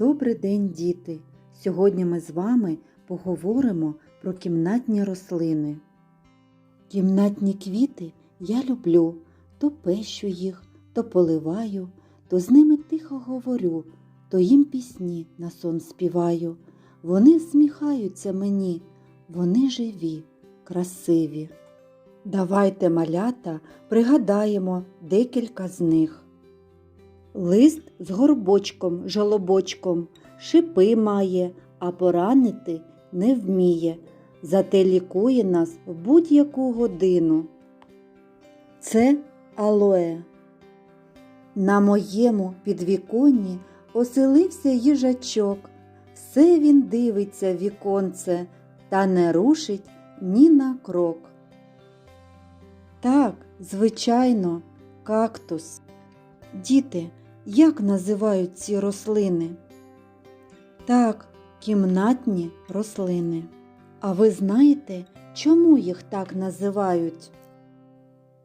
Добрий день, діти! Сьогодні ми з вами поговоримо про кімнатні рослини. Кімнатні квіти я люблю, то пещу їх, то поливаю, то з ними тихо говорю, то їм пісні на сон співаю. Вони всміхаються мені, вони живі, красиві. Давайте, малята, пригадаємо декілька з них. Лист з горбочком, жалобочком, шипи має, а поранити не вміє, зате лікує нас в будь-яку годину. Це алоє. На моєму підвіконні оселився їжачок. Все він дивиться віконце та не рушить ні на крок. Так, звичайно, кактус. Діти, як називають ці рослини? Так, кімнатні рослини. А ви знаєте, чому їх так називають?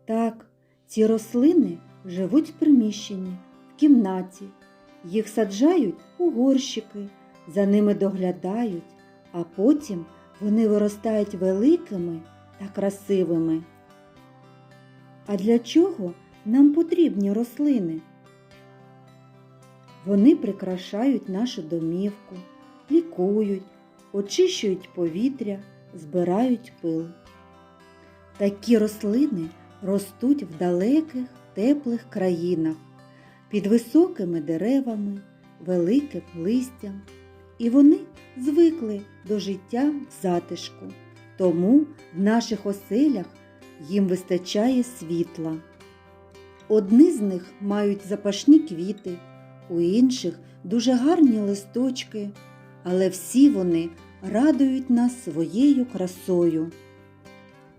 Так, ці рослини живуть в приміщенні, в кімнаті. Їх саджають у горщики, за ними доглядають, а потім вони виростають великими та красивими. А для чого нам потрібні рослини? Вони прикрашають нашу домівку, лікують, очищують повітря, збирають пил. Такі рослини ростуть в далеких теплих країнах під високими деревами, великим листям, і вони звикли до життя в затишку, тому в наших оселях їм вистачає світла. Одні з них мають запашні квіти, у інших дуже гарні листочки, але всі вони радують нас своєю красою.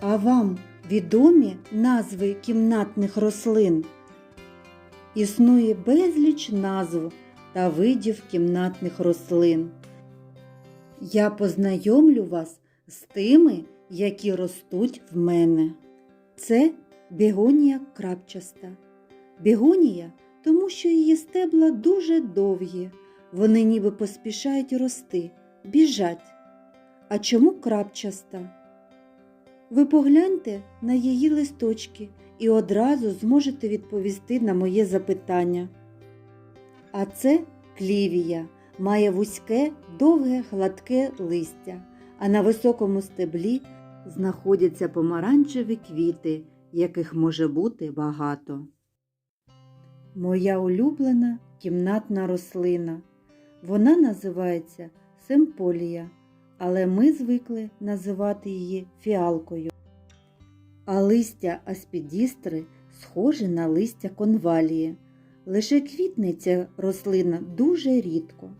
А вам відомі назви кімнатних рослин? Існує безліч назв та видів кімнатних рослин. Я познайомлю вас з тими, які ростуть в мене. Це бігонія крапчаста. Бігонія, тому що її стебла дуже довгі, вони ніби поспішають рости, біжать. А чому крапчаста? Ви погляньте на її листочки і одразу зможете відповісти на моє запитання. А це клівія, має вузьке, довге, гладке листя, а на високому стеблі знаходяться помаранчеві квіти, яких може бути багато. Моя улюблена кімнатна рослина. Вона називається семполія, але ми звикли називати її фіалкою. А листя аспідістри схоже на листя конвалії. Лише квітне ця рослина дуже рідко.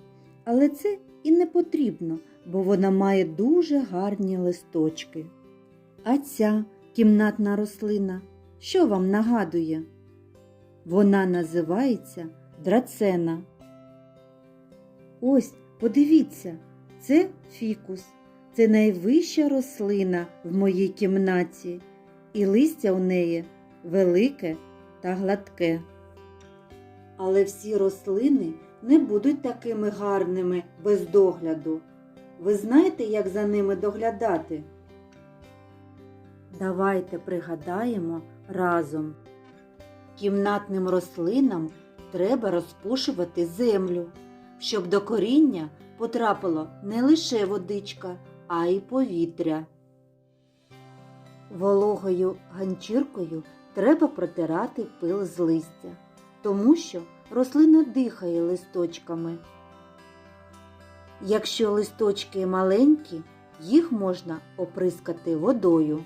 Але це і не потрібно, бо вона має дуже гарні листочки. А ця кімнатна рослина, що вам нагадує? Вона називається драцена. Ось, подивіться, це фікус. Це найвища рослина в моїй кімнаті, і листя у неї велике та гладке. Але всі рослини не будуть такими гарними без догляду. Ви знаєте, як за ними доглядати? Давайте пригадаємо разом. Кімнатним рослинам треба розпушувати землю, щоб до коріння потрапило не лише водичка, а й повітря. Вологою ганчіркою треба протирати пил з листя, тому що рослина дихає листочками. Якщо листочки маленькі, їх можна оприскати водою.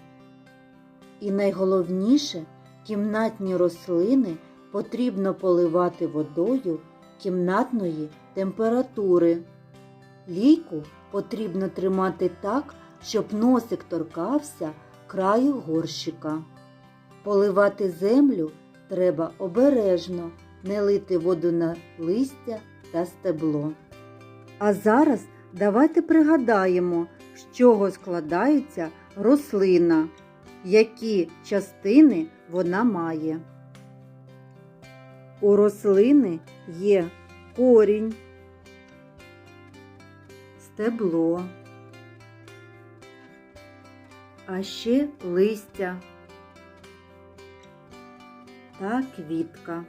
І найголовніше, кімнатні рослини потрібно поливати водою кімнатної температури. Лійку потрібно тримати так, щоб носик торкався краю горщика. Поливати землю треба обережно, не лити воду на листя та стебло. А зараз давайте пригадаємо, з чого складається рослина, які частини вона має. У рослини є корінь, стебло, а ще листя та квітка.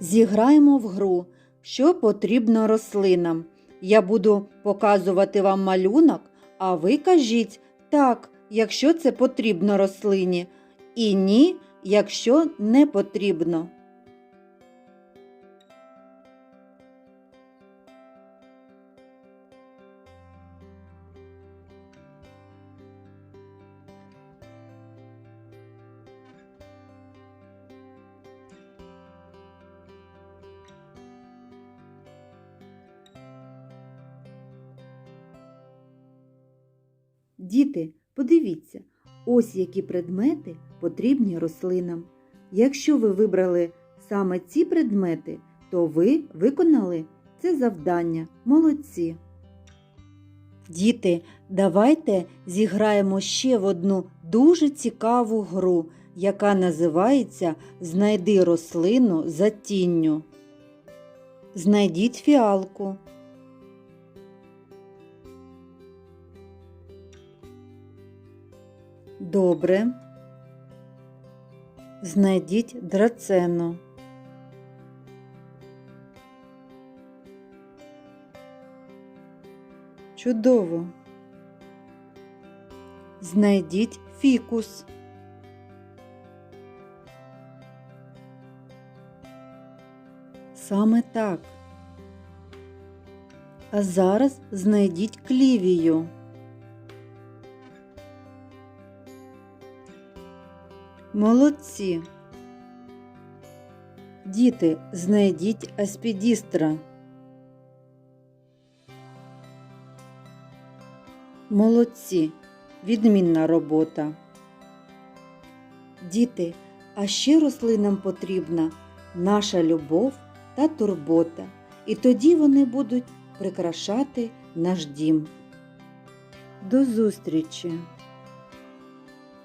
Зіграємо в гру, що потрібно рослинам. Я буду показувати вам малюнок, а ви кажіть так, якщо це потрібно рослині, і ні, якщо не потрібно. Діти, подивіться, ось які предмети потрібні рослинам. Якщо ви вибрали саме ці предмети, то ви виконали це завдання. Молодці. Діти, давайте зіграємо ще в одну дуже цікаву гру, яка називається Знайди рослину за тінню. Знайдіть фіалку. Добре. Знайдіть драцену. Чудово. Знайдіть фікус. Саме так. А зараз знайдіть клівію. Молодці. Діти, знайдіть аспідістра. Молодці. Відмінна робота. Діти, а ще рослинам потрібна наша любов та турбота. І тоді вони будуть прикрашати наш дім. До зустрічі!